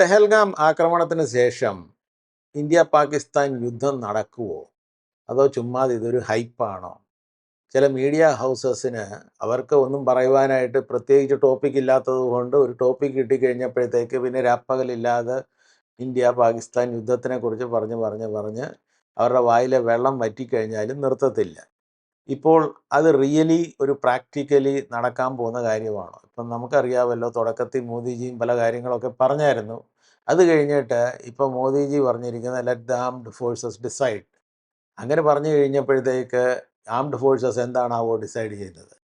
പെഹൽഗാം ആക്രമണത്തിന് ശേഷം ഇന്ത്യ പാകിസ്ഥാൻ യുദ്ധം നടക്കുവോ? അതോ ചുമ്മാതെ ഇതൊരു ഹൈപ്പാണോ? ചില മീഡിയ ഹൗസസിന് അവർക്ക് ഒന്നും പറയുവാനായിട്ട് പ്രത്യേകിച്ച് ടോപ്പിക് ഇല്ലാത്തത് കൊണ്ട് ഒരു ടോപ്പിക് കിട്ടിക്കഴിഞ്ഞപ്പോഴത്തേക്ക് പിന്നെ രാപ്പകലില്ലാതെ ഇന്ത്യ പാകിസ്ഥാൻ യുദ്ധത്തിനെ കുറിച്ച് പറഞ്ഞ് പറഞ്ഞ് പറഞ്ഞ് അവരുടെ വായിലെ വെള്ളം വറ്റിക്കഴിഞ്ഞാലും നിർത്തത്തില്ല. ഇപ്പോൾ അത് റിയലി ഒരു പ്രാക്ടിക്കലി നടക്കാൻ പോകുന്ന കാര്യമാണ്? ഇപ്പം നമുക്കറിയാമല്ലോ തുടക്കത്തിൽ മോദിജിയും പല കാര്യങ്ങളൊക്കെ പറഞ്ഞായിരുന്നു. അത് കഴിഞ്ഞിട്ട് ഇപ്പോൾ മോദിജി പറഞ്ഞിരിക്കുന്ന let the armed forces decide അങ്ങനെ പറഞ്ഞു കഴിഞ്ഞപ്പോഴത്തേക്ക് ആംഡ് ഫോഴ്സസ് എന്താണാവോ ഡിസൈഡ് ചെയ്യുന്നത്.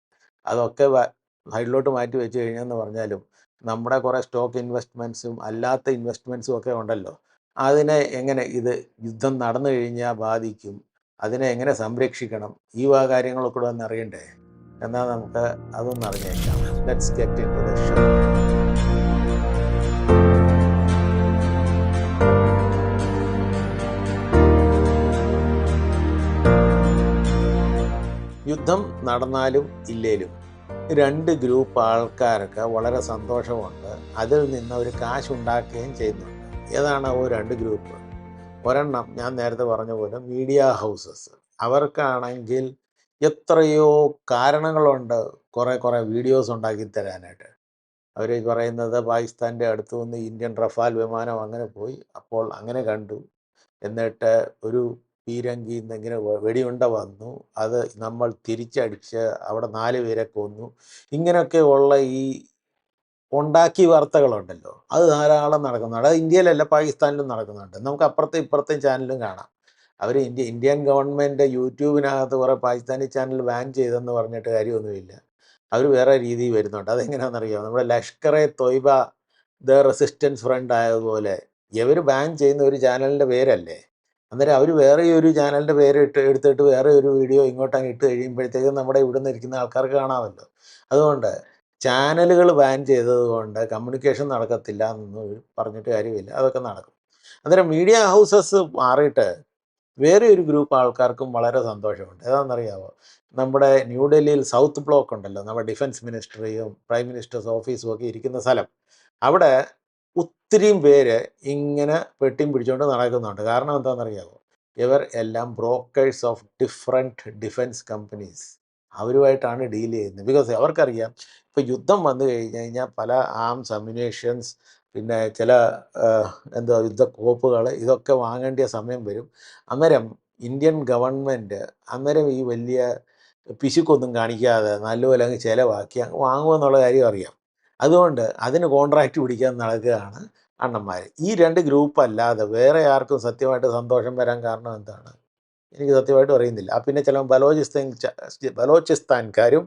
അതൊക്കെ സൈഡിലോട്ട് മാറ്റി വെച്ച് കഴിഞ്ഞെന്ന് പറഞ്ഞാലും നമ്മുടെ കുറേ സ്റ്റോക്ക് ഇൻവെസ്റ്റ്മെന്റ്സും അല്ലാത്ത ഇൻവെസ്റ്റ്മെന്റ്സും ഒക്കെ ഉണ്ടല്ലോ. അതിനെ എങ്ങനെ ഇത് യുദ്ധം നടന്നു കഴിഞ്ഞാൽ ബാധിക്കും? അതിനെ എങ്ങനെ സംരക്ഷിക്കണം? ഈ വക കാര്യങ്ങളൊക്കെ ഒന്ന് അറിയണ്ടേ? എന്നാൽ നമുക്ക് അതൊന്ന് അറിഞ്ഞേക്കാം. Let's get into the show യുദ്ധം നടന്നാലും ഇല്ലേലും രണ്ട് ഗ്രൂപ്പ് ആൾക്കാർക്ക് വളരെ സന്തോഷമുണ്ട്. അതിൽ നിന്ന് ഒരു കാശ് ഉണ്ടാക്കുകയും ചെയ്യുന്നുണ്ട്. ഏതാണ് ഓ രണ്ട് ഗ്രൂപ്പ്? ഒരെണ്ണം ഞാൻ നേരത്തെ പറഞ്ഞ പോലെ മീഡിയ ഹൗസസ്. അവർക്കാണെങ്കിൽ എത്രയോ കാരണങ്ങളുണ്ട് കുറേ കുറേ വീഡിയോസ് ഉണ്ടാക്കി തരാനായിട്ട്. അവർ പറയുന്നത് പാകിസ്ഥാന്റെ അടുത്ത് നിന്ന് ഇന്ത്യൻ റഫാൽ വിമാനം അങ്ങനെ പോയി. അപ്പോൾ അങ്ങനെ കണ്ടു. എന്നിട്ട് ഒരു പീരങ്കി ഇങ്ങനെ വെടിയുണ്ട വന്നു. അത് നമ്മൾ തിരിച്ചടിച്ച് അവിടെ നാല് പേരെ കൊന്നു. ഇങ്ങനെയൊക്കെ ഉള്ള ഈ ഉണ്ടാക്കി വാർത്തകളുണ്ടല്ലോ. അത് ധാരാളം നടക്കുന്നുണ്ട്. അത് ഇന്ത്യയിലല്ല പാകിസ്ഥാനിലും നടക്കുന്നുണ്ട്. നമുക്ക് അപ്പുറത്തെ ഇപ്പുറത്തെ ചാനലും കാണാം. അവർ ഇന്ത്യ ഇന്ത്യൻ ഗവൺമെന്റ് യൂട്യൂബിനകത്ത് കുറേ പാകിസ്ഥാനി ചാനൽ ബാൻ ചെയ്തെന്ന് പറഞ്ഞിട്ട് കാര്യമൊന്നുമില്ല. അവർ വേറെ രീതിയിൽ വരുന്നുണ്ട്. അതെങ്ങനെയാണെന്നറിയാമോ നമ്മുടെ Lashkar e Taiba the resistance front ആയതുപോലെ. ഇവർ ബാൻ ചെയ്യുന്ന ഒരു ചാനലിന്റെ പേരല്ലേ? അന്നേരം അവർ വേറെ ഒരു ചാനലിന്റെ പേര് ഇട്ട് എടുത്തിട്ട് വേറെ ഒരു വീഡിയോ ഇങ്ങോട്ടങ്ങ് ഇട്ട് കഴിയുമ്പോഴത്തേക്കും നമ്മുടെ ഇവിടെ നിന്ന് ഇരിക്കുന്ന ആൾക്കാർക്ക് കാണാമല്ലോ. അതുകൊണ്ട് ചാനലുകൾ ബാൻ ചെയ്തതുകൊണ്ട് കമ്മ്യൂണിക്കേഷൻ നടക്കത്തില്ല എന്നൊന്നും പറഞ്ഞിട്ട് കാര്യമില്ല. അതൊക്കെ നടക്കും. അന്നേരം മീഡിയ ഹൗസസ് മാറിയിട്ട് വേറെ ഒരു ഗ്രൂപ്പ് ആൾക്കാർക്കും വളരെ സന്തോഷമുണ്ട്. ഏതാണെന്നറിയാമോ നമ്മുടെ ന്യൂഡൽഹിയിൽ സൗത്ത് ബ്ലോക്ക് ഉണ്ടല്ലോ. നമ്മുടെ ഡിഫൻസ് മിനിസ്ട്രിയും പ്രൈം മിനിസ്റ്റേഴ്സ് ഓഫീസും ഒക്കെ ഇരിക്കുന്ന സ്ഥലം. അവിടെ ഒത്തിരിയും പേര് ഇങ്ങനെ പെട്ടിയും പിടിച്ചുകൊണ്ട് നടക്കുന്നുണ്ട്. കാരണം എന്താണെന്നറിയാമോ ഇവർ എല്ലാം brokers of different defence companies. അവരുമായിട്ടാണ് deal ചെയ്യുന്നത്. ബിക്കോസ് അവർക്കറിയാം ഇപ്പോൾ യുദ്ധം വന്നു കഴിഞ്ഞ് കഴിഞ്ഞാൽ പല ആംസ് അമ്യുനേഷൻസ് പിന്നെ ചില എന്താ യുദ്ധക്കോപ്പുകൾ ഇതൊക്കെ വാങ്ങേണ്ട സമയം വരും. അന്നേരം ഇന്ത്യൻ ഗവൺമെന്റ് അന്നേരം ഈ വലിയ പിശുക്കൊന്നും കാണിക്കാതെ നല്ലപോലെ അങ്ങ് ചിലവാക്കി അങ്ങ് വാങ്ങുമെന്നുള്ള കാര്യം അറിയാം. അതുകൊണ്ട് അതിന് കോൺട്രാക്റ്റ് പിടിക്കാൻ നടക്കുകയാണ്. അണ്ണന്മാർ ഈ രണ്ട് ഗ്രൂപ്പ് അല്ലാതെ വേറെ ആർക്കും സത്യമായിട്ട് സന്തോഷം വരാൻ കാരണം എന്താണ്? എനിക്ക് സത്യമായിട്ട് അറിയുന്നില്ല. ആ പിന്നെ ചില ബലോചിസ്ഥാൻ ബലോചിസ്ഥാൻകാരും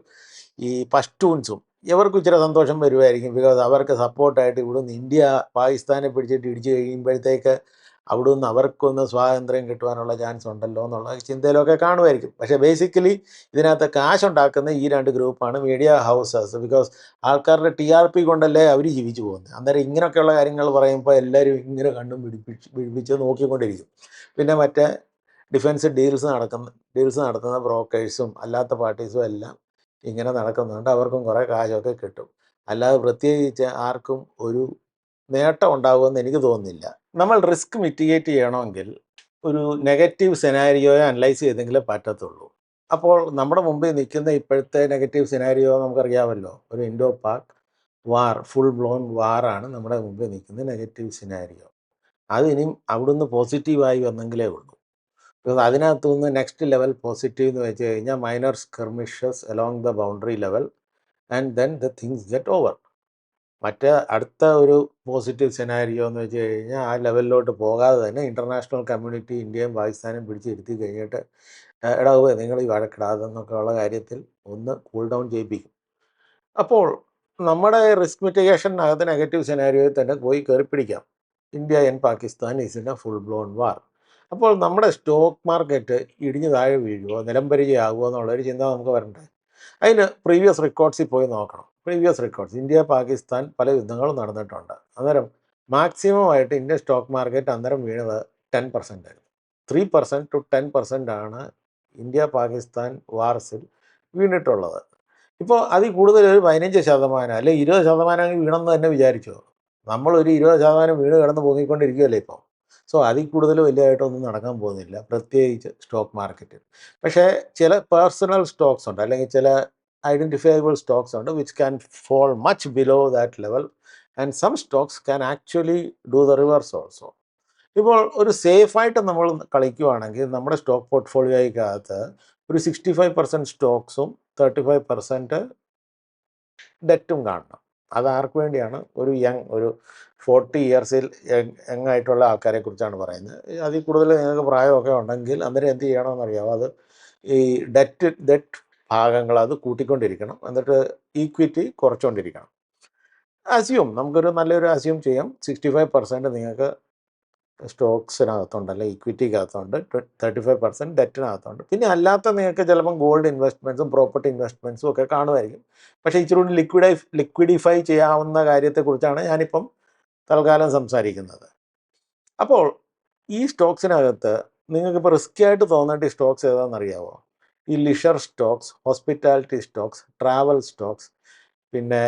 ഈ പഷ്ടൂൺസും ഇവർക്കും ഇച്ചിരി സന്തോഷം വരുമായിരിക്കും ബിക്കോസ് അവർക്ക് സപ്പോർട്ടായിട്ട് ഇവിടുന്ന് ഇന്ത്യ പാകിസ്ഥാനെ പിടിച്ചിട്ട് ഇടിച്ചു കഴിയുമ്പോഴത്തേക്ക് അവിടെ നിന്ന് അവർക്കൊന്ന് സ്വാതന്ത്ര്യം കിട്ടുവാനുള്ള ചാൻസ് ഉണ്ടല്ലോ എന്നുള്ള ചിന്തയിലൊക്കെ കാണുമായിരിക്കും. പക്ഷേ ബേസിക്കലി ഇതിനകത്ത് കാശുണ്ടാക്കുന്ന ഈ രണ്ട് ഗ്രൂപ്പാണ് മീഡിയ ഹൗസസ് ബിക്കോസ് ആൾക്കാരുടെ ടി ആർ പി കൊണ്ടല്ലേ അവർ ജീവിച്ചു പോകുന്നത്. അന്നേരം ഇങ്ങനെയൊക്കെയുള്ള കാര്യങ്ങൾ പറയുമ്പോൾ എല്ലാവരും ഇങ്ങനെ കണ്ടും പിടിപ്പിച്ച് പിടിപ്പിച്ച് നോക്കിക്കൊണ്ടിരിക്കും. പിന്നെ മറ്റേ ഡിഫൻസ് ഡീൽസ് നടക്കുന്ന ഡീൽസ് നടത്തുന്ന ബ്രോക്കേഴ്സും അല്ലാത്ത പാർട്ടീസും എല്ലാം ഇങ്ങനെ നടക്കുന്നുണ്ട്. അവർക്കും കുറേ കാശൊക്കെ കിട്ടും. അല്ലാതെ പ്രത്യേകിച്ച് ആർക്കും ഒരു നേട്ടം ഉണ്ടാകുമെന്ന് എനിക്ക് തോന്നുന്നില്ല. നമ്മൾ റിസ്ക് മിറ്റിഗേറ്റ് ചെയ്യണമെങ്കിൽ ഒരു നെഗറ്റീവ് സെനാരിയോയെ അനലൈസ് ചെയ്തെങ്കിലേ പറ്റത്തുള്ളൂ. അപ്പോൾ നമ്മുടെ മുമ്പിൽ നിൽക്കുന്ന ഇപ്പോഴത്തെ നെഗറ്റീവ് സെനാരിയോ നമുക്കറിയാമല്ലോ. ഒരു Indo Pak war full blown വാറാണ് നമ്മുടെ മുമ്പിൽ നിൽക്കുന്ന നെഗറ്റീവ് സിനാരിയോ. അതിനിയും അവിടുന്ന് പോസിറ്റീവായി വന്നെങ്കിലേ ഉള്ളൂ. ബിക്കോസ് അതിനകത്തു നെക്സ്റ്റ് ലെവൽ പോസിറ്റീവ് എന്ന് വെച്ച് കഴിഞ്ഞാൽ minor skirmishes along the boundary level and then the things get over മറ്റേ അടുത്ത ഒരു പോസിറ്റീവ് സെനാരിയോ എന്ന് വെച്ച് കഴിഞ്ഞാൽ ആ ലെവലിലോട്ട് പോകാതെ തന്നെ ഇന്റർനാഷണൽ കമ്മ്യൂണിറ്റി ഇന്ത്യയും പാകിസ്ഥാനും പിടിച്ചിരുത്തി കഴിഞ്ഞിട്ട് എടാ നിങ്ങൾ ഈ വഴക്കിടാതെ എന്നൊക്കെ ഉള്ള കാര്യത്തിൽ ഒന്ന് കൂൾ ഡൗൺ ചെയ്യിപ്പിക്കും. അപ്പോൾ നമ്മുടെ റിസ്ക് മിറ്റിഗേഷനകത്ത് നെഗറ്റീവ് സെനാരിയോയിൽ തന്നെ പോയി കയറി പിടിക്കാം. India and Pakistan is in a full blown war അപ്പോൾ നമ്മുടെ സ്റ്റോക്ക് മാർക്കറ്റ് ഇടിഞ്ഞു താഴെ വീഴുമോ നിലംപരിചയാകുമോ എന്നുള്ളൊരു ചിന്ത നമുക്ക് വരണ്ടേ? അതിന് പ്രീവിയസ് റെക്കോർഡ്സിൽ പോയി നോക്കണം. Previous records. ഇന്ത്യ പാകിസ്ഥാൻ പല യുദ്ധങ്ങളും നടന്നിട്ടുണ്ട്. അന്നേരം മാക്സിമം ആയിട്ട് ഇന്ത്യൻ സ്റ്റോക്ക് മാർക്കറ്റ് അന്നേരം വീണത് ടെൻ പെർസെന്റ് ആയിരുന്നു. Three percent to ten percent ആണ് ഇന്ത്യ പാകിസ്ഥാൻ വാർസിൽ വീണിട്ടുള്ളത്. ഇപ്പോൾ അതിൽ കൂടുതൽ ഒരു പതിനഞ്ച് ശതമാനം അല്ലെ ഇരുപത് ശതമാനം വീണെന്ന് തന്നെ വിചാരിച്ചോ? നമ്മളൊരു ഇരുപത് ശതമാനം വീണ് കിടന്ന് പൊങ്ങിക്കൊണ്ടിരിക്കുകയല്ലേ ഇപ്പോൾ? സോ അതിൽ കൂടുതൽ വലിയതായിട്ടൊന്നും നടക്കാൻ പോകുന്നില്ല പ്രത്യേകിച്ച് സ്റ്റോക്ക് മാർക്കറ്റിൽ. പക്ഷേ ചില പേഴ്സണൽ സ്റ്റോക്സ് ഉണ്ട്. അല്ലെങ്കിൽ ചില identifiable stocks under which can fall much below that level. And some stocks can actually do the reverse also. ഇപ്പോൾ ഒരു സേഫായിട്ട് നമ്മൾ കളിക്കുവാണെങ്കിൽ നമ്മുടെ സ്റ്റോക്ക് പോർട്ട്ഫോളിയോയ്ക്കകത്ത് ഒരു സിക്സ്റ്റി ഫൈവ് പെർസെന്റ് സ്റ്റോക്സും തേർട്ടി ഫൈവ് പെർസെന്റ് ഡെറ്റും കാണണം. അത് ആർക്ക് വേണ്ടിയാണ്? ഒരു യങ് ഒരു ഫോർട്ടി ഇയേഴ്സിൽ യങ് ആയിട്ടുള്ള ആൾക്കാരെ കുറിച്ചാണ് പറയുന്നത്. അതിൽ കൂടുതൽ നിങ്ങൾക്ക് പ്രായമൊക്കെ ഉണ്ടെങ്കിൽ അന്നേരം എന്ത് ചെയ്യണമെന്നറിയാമോ അത് ഈ ഡെറ്റ് ഡെറ്റ് ഭാഗങ്ങൾ അത് കൂട്ടിക്കൊണ്ടിരിക്കണം. എന്നിട്ട് ഈക്വിറ്റി കുറച്ചുകൊണ്ടിരിക്കണം അസ്യൂം നമുക്കൊരു നല്ലൊരു അസ്യൂം ചെയ്യാം. സിക്സ്റ്റി ഫൈവ് പെർസെന്റ് നിങ്ങൾക്ക് സ്റ്റോക്സിനകത്തുണ്ട് അല്ലെങ്കിൽ ഇക്വിറ്റിക്കകത്തുണ്ട് തേർട്ടി ഫൈവ് പെർസെന്റ് ഡെറ്റിനകത്തുണ്ട് പിന്നെ അല്ലാത്ത നിങ്ങൾക്ക് ചിലപ്പം ഗോൾഡ് ഇൻവെസ്റ്റ്മെന്റ്സും പ്രോപ്പർട്ടി ഇൻവെസ്റ്റ്മെന്റ്സും ഒക്കെ കാണുമായിരിക്കും. പക്ഷേ ഇച്ചിരി കൂടി ലിക്വിഡൈ ലിക്വിഡിഫൈ ചെയ്യാവുന്ന കാര്യത്തെക്കുറിച്ചാണ് ഞാനിപ്പം തൽക്കാലം സംസാരിക്കുന്നത്. അപ്പോൾ ഈ സ്റ്റോക്സിനകത്ത് നിങ്ങൾക്ക് ഇപ്പോൾ ആയിട്ട് തോന്നേണ്ട ഈ സ്റ്റോക്സ് ഏതാണെന്നറിയാവോ? ഈ leisure stocks hospitality stocks travel stocks പിന്നെ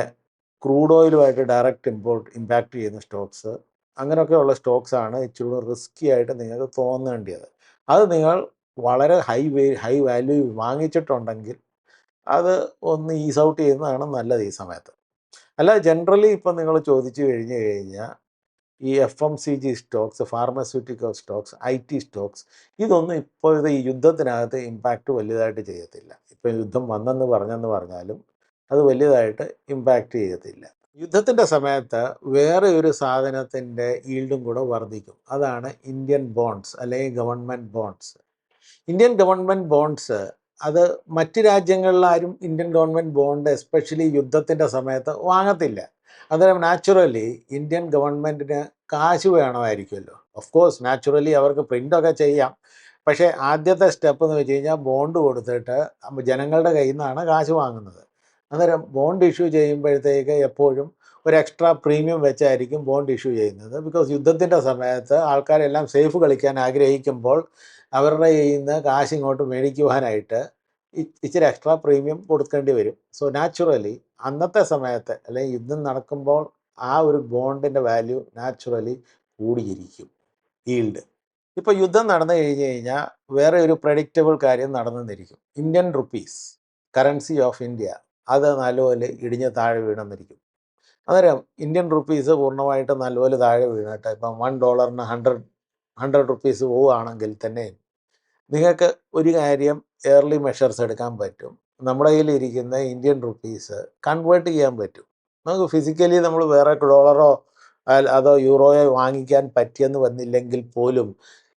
ക്രൂഡ് ഓയിലുമായിട്ട് ഡയറക്റ്റ് ഇമ്പോർട്ട് ഇമ്പാക്റ്റ് ചെയ്യുന്ന സ്റ്റോക്സ് അങ്ങനെയൊക്കെയുള്ള സ്റ്റോക്സ് ആണ് ഇച്ചിരി റിസ്ക്കി ആയിട്ട് നിങ്ങൾക്ക് തോന്നേണ്ടത് അത് നിങ്ങൾ വളരെ ഹൈ വേ ഹൈ വാല്യൂ വാങ്ങിച്ചിട്ടുണ്ടെങ്കിൽ അത് ഒന്ന് ഈസ് ഔട്ട് ചെയ്യുന്നതാണ് നല്ലത് ഈ സമയത്ത്. അല്ല ജനറലി ഇപ്പം നിങ്ങൾ ചോദിച്ചു കഴിഞ്ഞു കഴിഞ്ഞാൽ ഈ F M C G stocks pharmaceutical stocks I T stocks ഇതൊന്നും ഇപ്പോഴത്തെ ഈ യുദ്ധത്തിനകത്ത് ഇമ്പാക്റ്റ് വലുതായിട്ട് ചെയ്യത്തില്ല. ഇപ്പം യുദ്ധം വന്നെന്ന് പറഞ്ഞെന്ന് പറഞ്ഞാലും അത് വലുതായിട്ട് ഇമ്പാക്റ്റ് ചെയ്യത്തില്ല. യുദ്ധത്തിന്റെ സമയത്ത് വേറെ ഒരു സാധനത്തിന്റെ ഈൽഡും കൂടെ വർദ്ധിക്കും. അതാണ് ഇന്ത്യൻ ബോണ്ട്സ് അല്ലെങ്കിൽ government bonds Indian government bonds അത് മറ്റ് രാജ്യങ്ങളിലാരും ഇന്ത്യൻ ഗവൺമെന്റ് ബോണ്ട് എസ്പെഷ്യലി യുദ്ധത്തിന്റെ സമയത്ത് വാങ്ങത്തില്ല. അന്നേരം നാച്ചുറലി ഇന്ത്യൻ ഗവൺമെന്റിന് കാശ് വേണമായിരിക്കുമല്ലോ. ഓഫ് കോഴ്സ് നാച്ചുറലി അവർക്ക് പ്രിന്റൊക്കെ ചെയ്യാം. പക്ഷേ ആദ്യത്തെ സ്റ്റെപ്പ് എന്ന് വെച്ച് കഴിഞ്ഞാൽ ബോണ്ട് കൊടുത്തിട്ട് ജനങ്ങളുടെ കയ്യിൽ നിന്നാണ് കാശ് വാങ്ങുന്നത്. അന്നേരം ബോണ്ട് ഇഷ്യൂ ചെയ്യുമ്പോഴത്തേക്ക് എപ്പോഴും ഒരു എക്സ്ട്രാ പ്രീമിയം വെച്ചായിരിക്കും ബോണ്ട് ഇഷ്യൂ ചെയ്യുന്നത്. ബിക്കോസ് യുദ്ധത്തിന്റെ സമയത്ത് ആൾക്കാരെല്ലാം സേഫ് കളിക്കാൻ ആഗ്രഹിക്കുമ്പോൾ അവരുടെ നിന്ന് കാശ് ഇങ്ങോട്ട് മേടിക്കുവാനായിട്ട് ഇച്ചിരി എക്സ്ട്രാ പ്രീമിയം കൊടുക്കേണ്ടി വരും. സോ നാച്ചുറലി അന്നത്തെ സമയത്ത് അല്ലെങ്കിൽ യുദ്ധം നടക്കുമ്പോൾ ആ ഒരു ബോണ്ടിന്റെ വാല്യൂ നാച്ചുറലി കൂടിയിരിക്കും. ഈൽഡ് ഇപ്പോൾ യുദ്ധം നടന്നു കഴിഞ്ഞ് കഴിഞ്ഞാൽ വേറെ ഒരു പ്രഡിക്റ്റബിൾ കാര്യം നടന്നെന്നിരിക്കും Indian rupees currency of India അത് നല്ലപോലെ ഇടിഞ്ഞ് താഴെ വീണെന്നിരിക്കും. അന്നേരം ഇന്ത്യൻ റുപ്പീസ് പൂർണമായിട്ട് നല്ലപോലെ താഴെ വീണട്ടെ ഇപ്പം വൺ ഡോളറിന് ഹൺഡ്രഡ് ഹൺഡ്രഡ് റുപ്പീസ് പോവുകയാണെങ്കിൽ തന്നെ നിങ്ങൾക്ക് ഒരു കാര്യം എയർലി മെഷേഴ്സ് എടുക്കാൻ പറ്റും. നമ്മുടെ കയ്യിൽ ഇരിക്കുന്ന ഇന്ത്യൻ റുപ്പീസ് കൺവേർട്ട് ചെയ്യാൻ പറ്റും. നമുക്ക് ഫിസിക്കലി നമ്മൾ വേറെ ഡോളറോ അതോ യൂറോയോ വാങ്ങിക്കാൻ പറ്റിയെന്ന് വന്നില്ലെങ്കിൽ പോലും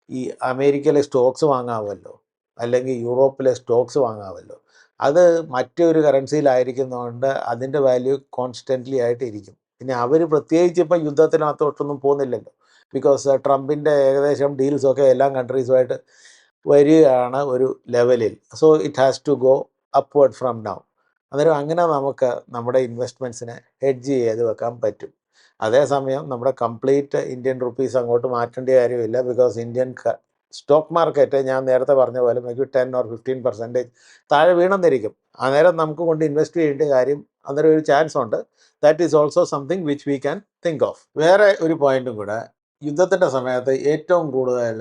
ഈ അമേരിക്കയിലെ സ്റ്റോക്സ് വാങ്ങാമല്ലോ അല്ലെങ്കിൽ യൂറോപ്പിലെ സ്റ്റോക്സ് വാങ്ങാമല്ലോ. അത് മറ്റൊരു കറൻസിയിലായിരിക്കുന്നതുകൊണ്ട് അതിന്റെ വാല്യൂ കോൺസ്റ്റന്റ്ലി ആയിട്ട് ഇരിക്കും പിന്നെ അവർ പ്രത്യേകിച്ച് ഇപ്പം യുദ്ധത്തിനകത്തോട്ടൊന്നും പോകുന്നില്ലല്ലോ. ബിക്കോസ് ട്രംപിന്റെ ഏകദേശം ഡീൽസൊക്കെ എല്ലാ കൺട്രീസുമായിട്ട് വരികയാണ് ഒരു ലെവലിൽ. So it has to go upward from now. അന്നേരം അങ്ങനെ നമുക്ക് നമ്മുടെ ഇൻവെസ്റ്റ്മെന്റ്സിനെ ഹെഡ്ജ് ചെയ്ത് വെക്കാൻ പറ്റും. അതേസമയം നമ്മുടെ കംപ്ലീറ്റ് ഇന്ത്യൻ റുപ്പീസ് അങ്ങോട്ട് മാറ്റേണ്ട കാര്യമില്ല. ബിക്കോസ് ഇന്ത്യൻ സ്റ്റോക്ക് മാർക്കറ്റ് ഞാൻ നേരത്തെ പറഞ്ഞ പോലെ maybe ten or fifteen percentage താഴെ വീണെന്നിരിക്കും. അന്നേരം നമുക്ക് കൊണ്ട് ഇൻവെസ്റ്റ് ചെയ്യേണ്ട കാര്യം അന്നേരം ഒരു ചാൻസ് ഉണ്ട്. That is also something which we can think of വേറെ ഒരു പോയിന്റും കൂടെ യുദ്ധത്തിന്റെ സമയത്ത് ഏറ്റവും കൂടുതൽ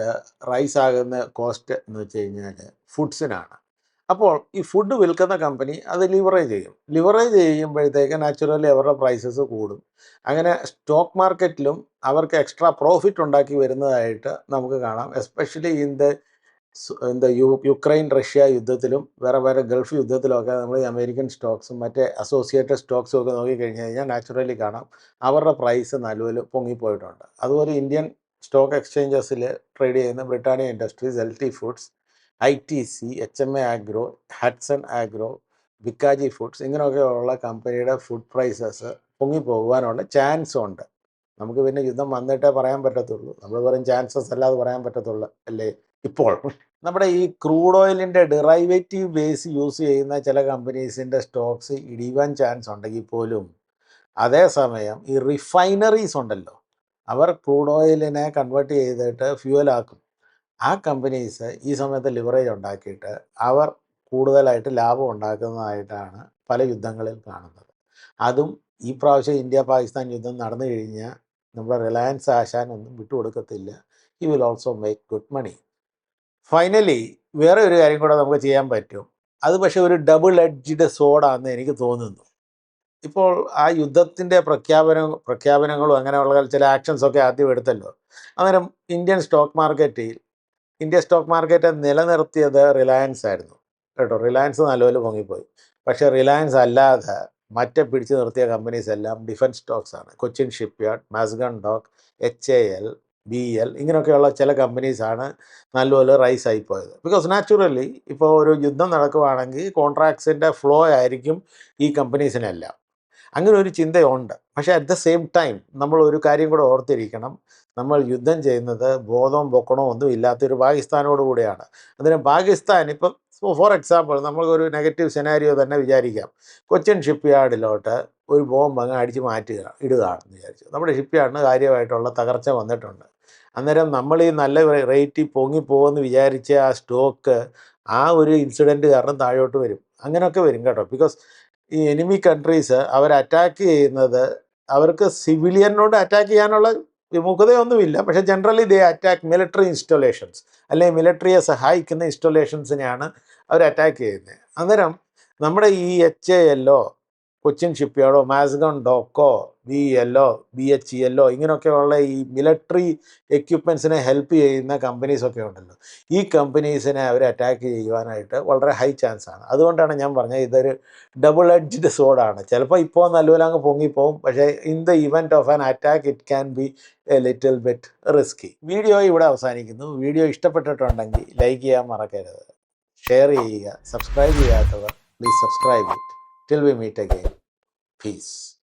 റൈസ് ആകുന്ന കോസ്റ്റ് എന്ന് വെച്ച് കഴിഞ്ഞാൽ ഫുഡ്സിനാണ് അപ്പോൾ ഈ ഫുഡ് വിൽക്കുന്ന കമ്പനി അത് ലിവറേജ് ചെയ്യും. ലിവറേജ് ചെയ്യുമ്പോഴത്തേക്ക് നാച്ചുറലി അവരുടെ പ്രൈസസ് കൂടും. അങ്ങനെ സ്റ്റോക്ക് മാർക്കറ്റിലും അവർക്ക് എക്സ്ട്രാ പ്രോഫിറ്റ് ഉണ്ടാക്കി വരുന്നതായിട്ട് നമുക്ക് കാണാം. എസ്പെഷ്യലി ഇൻ ദ എന്താ യു യുക്രൈൻ റഷ്യ യുദ്ധത്തിലും വേറെ വേറെ ഗൾഫ് യുദ്ധത്തിലുമൊക്കെ നമ്മൾ അമേരിക്കൻ സ്റ്റോക്സും മറ്റേ അസോസിയേറ്റഡ് സ്റ്റോക്സും ഒക്കെ നോക്കിക്കഴിഞ്ഞ് കഴിഞ്ഞാൽ നാച്ചുറലി കാണാം. അവരുടെ പ്രൈസ് നല്ലപോലെ പൊങ്ങിപ്പോയിട്ടുണ്ട്. അതുപോലെ ഇന്ത്യൻ സ്റ്റോക്ക് എക്സ്ചേഞ്ചസിൽ ട്രേഡ് ചെയ്യുന്ന Britannia Industries L Foods I T C H M A Agro Hudson Agro Bikaji Foods ഇങ്ങനെയൊക്കെയുള്ള കമ്പനിയുടെ ഫുഡ് പ്രൈസസ് പൊങ്ങിപ്പോകുവാനുള്ള ചാൻസ് ഉണ്ട്. നമുക്ക് പിന്നെ യുദ്ധം വന്നിട്ടേ പറയാൻ പറ്റത്തുള്ളൂ. നമ്മൾ പറയും ചാൻസസ് അല്ലാതെ പറയാൻ പറ്റത്തുള്ളൂ അല്ലേ? ഇപ്പോൾ നമ്മുടെ ഈ ക്രൂഡ് ഓയിലിന്റെ ഡിറൈവേറ്റീവ് ബേസ് യൂസ് ചെയ്യുന്ന ചില കമ്പനീസിന്റെ സ്റ്റോക്സ് ഇടിയുവാൻ ചാൻസ് ഉണ്ടെങ്കിൽ പോലും അതേസമയം ഈ റിഫൈനറീസ് ഉണ്ടല്ലോ. അവർ ക്രൂഡ് ഓയിലിനെ കൺവേർട്ട് ചെയ്തിട്ട് ഫ്യൂവലാക്കും. ആ കമ്പനീസ് ഈ സമയത്ത് ലിവറേജ് ഉണ്ടാക്കിയിട്ട് അവർ കൂടുതലായിട്ട് ലാഭം ഉണ്ടാക്കുന്നതായിട്ടാണ് പല യുദ്ധങ്ങളിൽ കാണുന്നത്. അതും ഈ പ്രാവശ്യം ഇന്ത്യ പാകിസ്ഥാൻ യുദ്ധം നടന്നു കഴിഞ്ഞാൽ നമ്മുടെ റിലയൻസ് ആശാൻ ഒന്നും വിട്ടുകൊടുക്കത്തില്ല. He will also make good money finally വേറെ ഒരു കാര്യം കൂടെ നമുക്ക് ചെയ്യാൻ പറ്റും. അത് പക്ഷേ ഒരു ഡബിൾ എഡ്ജ്ഡ് സോഡാന്ന് എനിക്ക് തോന്നുന്നു. ഇപ്പോൾ ആ യുദ്ധത്തിന്റെ പ്രഖ്യാപന പ്രഖ്യാപനങ്ങളും അങ്ങനെയുള്ള ചില ആക്ഷൻസ് ഒക്കെ ആദ്യം എടുത്തല്ലോ. അന്നേരം ഇന്ത്യൻ സ്റ്റോക്ക് മാർക്കറ്റിൽ ഇന്ത്യ സ്റ്റോക്ക് മാർക്കറ്റ് നിലനിർത്തിയത് റിലയൻസ് ആയിരുന്നു. കേട്ടോ റിലയൻസ് നല്ലപോലെ പൊങ്ങിപ്പോയി. പക്ഷേ റിലയൻസ് അല്ലാതെ മറ്റേ പിടിച്ചു നിർത്തിയ കമ്പനീസ് എല്ലാം ഡിഫൻസ് സ്റ്റോക്സ് ആണ്. Cochin shipyard Mazagon dock H A L B L ഇങ്ങനെയൊക്കെയുള്ള ചില കമ്പനീസാണ് നല്ലപോലെ റൈസ് ആയി പോയത്. ബിക്കോസ് നാച്ചുറലി ഇപ്പോൾ ഒരു യുദ്ധം നടക്കുവാണെങ്കിൽ കോൺട്രാക്ട്സിന്റെ ഫ്ലോ ആയിരിക്കും ഈ കമ്പനീസിനെല്ലാം അങ്ങനെ ഒരു ചിന്തയുണ്ട്. പക്ഷേ അറ്റ് ദ സെയിം ടൈം നമ്മൾ ഒരു കാര്യം കൂടെ ഓർത്തിരിക്കണം. നമ്മൾ യുദ്ധം ചെയ്യുന്നത് ബോധവും പൊക്കണവും ഒന്നും ഇല്ലാത്തൊരു പാകിസ്ഥാനോട് കൂടെയാണ്. അതിന് പാകിസ്ഥാൻ ഇപ്പം ഫോർ എക്സാമ്പിൾ നമ്മൾക്കൊരു നെഗറ്റീവ് സെനാരിയോ തന്നെ വിചാരിക്കാം. കൊച്ചിൻ ഷിപ്പ് യാർഡിലോട്ട് ഒരു ബോംബ് അങ്ങ് അടിച്ച് മാറ്റുക ഇടുകയാണെന്ന് വിചാരിച്ചു. നമ്മുടെ ഷിപ്പ് യാർഡിന് കാര്യമായിട്ടുള്ള തകർച്ച വന്നിട്ടുണ്ട്. അന്നേരം നമ്മൾ ഈ നല്ല റേറ്റിൽ പൊങ്ങിപ്പോകുമെന്ന് വിചാരിച്ച ആ സ്റ്റോക്ക് ആ ഒരു ഇൻസിഡന്റ് കാരണം താഴോട്ട് വരും. അങ്ങനെയൊക്കെ വരും കേട്ടോ. ബിക്കോസ് ഈ എനിമി കൺട്രീസ് അവർ അറ്റാക്ക് ചെയ്യുന്നത് അവർക്ക് സിവിലിയനോട് അറ്റാക്ക് ചെയ്യാനുള്ള വിമുഖതയൊന്നുമില്ല. പക്ഷേ generally they attack military installations അല്ലെങ്കിൽ മിലിറ്ററിയെ സഹായിക്കുന്ന ഇൻസ്റ്റലേഷൻസിനെയാണ് അവർ അറ്റാക്ക് ചെയ്യുന്നത്. അന്നേരം നമ്മുടെ ഈ എച്ച് എ എല്ലോ കൊച്ചിൻ ഷിപ്പ്യാർഡോ മാസ്ഗൺ ഡോക്കോ ബി എല്ലോ ബി എച്ച് ഇ എല്ലോ ഇങ്ങനെയൊക്കെയുള്ള ഈ മിലിറ്ററി എക്യുപ്മെൻസിനെ ഹെൽപ്പ് ചെയ്യുന്ന കമ്പനീസൊക്കെ ഉണ്ടല്ലോ. ഈ കമ്പനീസിനെ അവർ അറ്റാക്ക് ചെയ്യുവാനായിട്ട് വളരെ ഹൈ ചാൻസ് ആണ് അതുകൊണ്ടാണ് ഞാൻ പറഞ്ഞത് ഇതൊരു ഡബിൾ എഡ്ജ്ഡ് സോഡാണ് ചിലപ്പോൾ ഇപ്പോൾ നല്ലപോലെ അങ്ങ് പൊങ്ങിപ്പോവും പക്ഷേ in the event of an attack it can be a little bit risky. Video ഇവിടെ അവസാനിക്കുന്നു. വീഡിയോ ഇഷ്ടപ്പെട്ടിട്ടുണ്ടെങ്കിൽ ലൈക്ക് ചെയ്യാൻ മറക്കരുത്. ഷെയർ ചെയ്യുക സബ്സ്ക്രൈബ് ചെയ്യാത്തവർ please subscribe it. Till we meet again peace